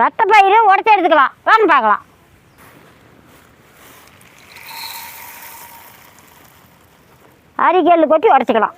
தட்டைப்பயிறு உடச்சி எடுத்துக்கலாம். வாங்க பார்க்கலாம். அரிக்கல் கொட்டி உடச்சிக்கலாம்.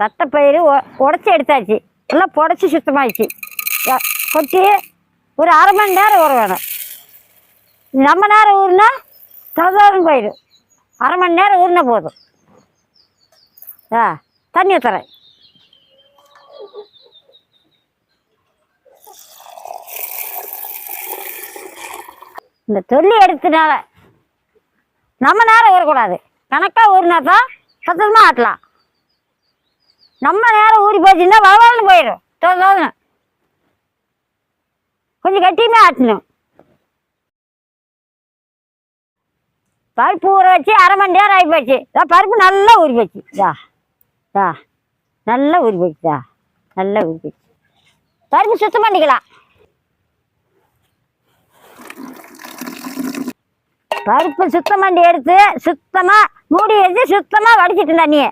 தட்டைப்பயிறு உடச்சி எடுத்தாச்சு. எல்லாம் புடச்சி சுத்தமாகிச்சு கொட்டி ஒரு அரை மணி நேரம் ஊற வேணும். நம்ம நேரம் ஊறினா சாதாரண பயிர் அரை மணி நேரம் ஊறினா போதும். ஆ தண்ணி ஊற்றுறேன் இந்த தொல்லி எடுத்தனால நம்ம நேரம் ஊறக்கூடாது. கணக்காக ஊறினா தான் சத்தமாக ஆட்டலாம். நம்ம நேரம் ஊறி போச்சுன்னா வளவளன்னு போயிடும். தோணும் கொஞ்சம் கட்டியுமே ஆட்டணும். பருப்பு ஊற வச்சு அரை மணி நேரம் ஆகி போச்சு. பருப்பு நல்லா ஊறி போச்சு. தா தா நல்லா ஊறி போச்சுதா நல்லா ஊறி போச்சு. பருப்பு சுத்தம் பண்ணிக்கலாம். பருப்பு சுத்தம் பண்ணி எடுத்து சுத்தமாக மூடி வச்சு சுத்தமாக வடிச்சிட்டு தண்ணியை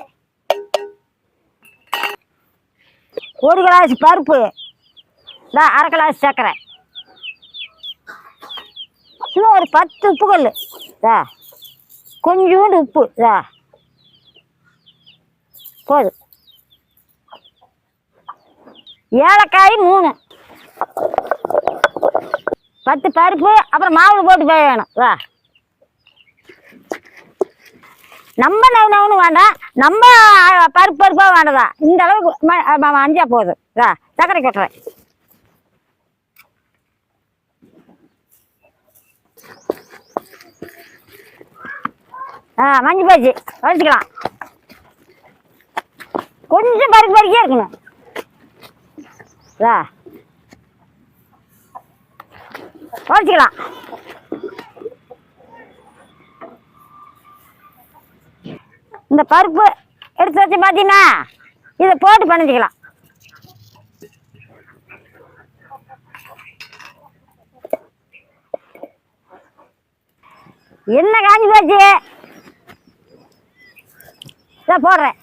ஒரு கிளாஸ் பருப்பு. இந்த அரை கிளாஸ் சர்க்கரை. இன்னும் ஒரு பத்து உப்பு கல் இதா கொஞ்சோண்டு உப்பு. இதா போதும் ஏலக்காய் மூணு. பத்து பருப்பு அப்புறம் மாவு போட்டு போய் வேணும். வா நம்ம நவு வேண்டாம் நம்ம பருப்பு பருப்பாக வேண்டாம் இந்த அளவுக்கு அஞ்சா போதும் இதா சர்க்கரை கொட்டுறேன். ஆ மஞ்சள் போச்சு வளர்த்துக்கலாம் கொஞ்சம் பருப்பு பருக்கே இருக்கணும். இதா. வச்சுக்கலாம் இந்த பருப்பு எடுத்து வச்சு பார்த்தீங்கன்னா இதை போட்டு பண்ணிக்கலாம் என்ன காஞ்சி போச்சு? இதை போடுறேன்.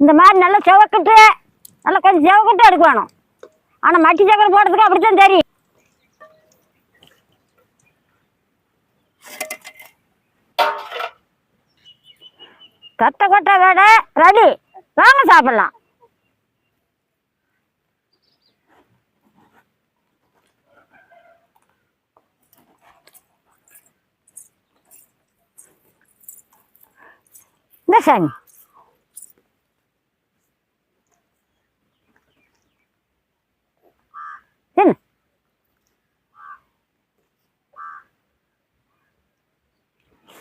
இந்த மாதிரி நல்லா செவக்கிட்டு நல்லா கொஞ்சம் செவக்கிட்டு எடுக்க வேணும் ஆனால் மட்டி சக்கரை போடுறதுக்கு அப்படித்தான் தெரியும். கத்த கொட்டை வேடை ரெடி. வாங்க சாப்பிடலாம். இந்த சாமி என்ன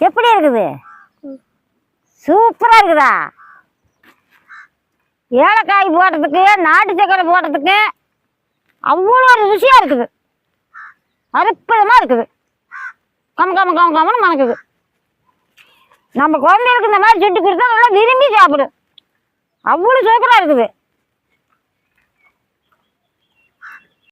எப்படி இருக்குது? சூப்பராக இருக்குதா? ஏலக்காய் போடுறதுக்கு நாட்டு சக்கரை போடுறதுக்கு அவ்வளோ ருசியாக இருக்குது. அற்புதமாக இருக்குது. கம் கம் கம் கம்னு மணக்குது. நம்ம குழந்தைகளுக்கு இந்த மாதிரி சுட்டு கொடுத்தா நல்லா விரும்பி சாப்பிடும். அவ்வளோ சூப்பராக இருக்குது.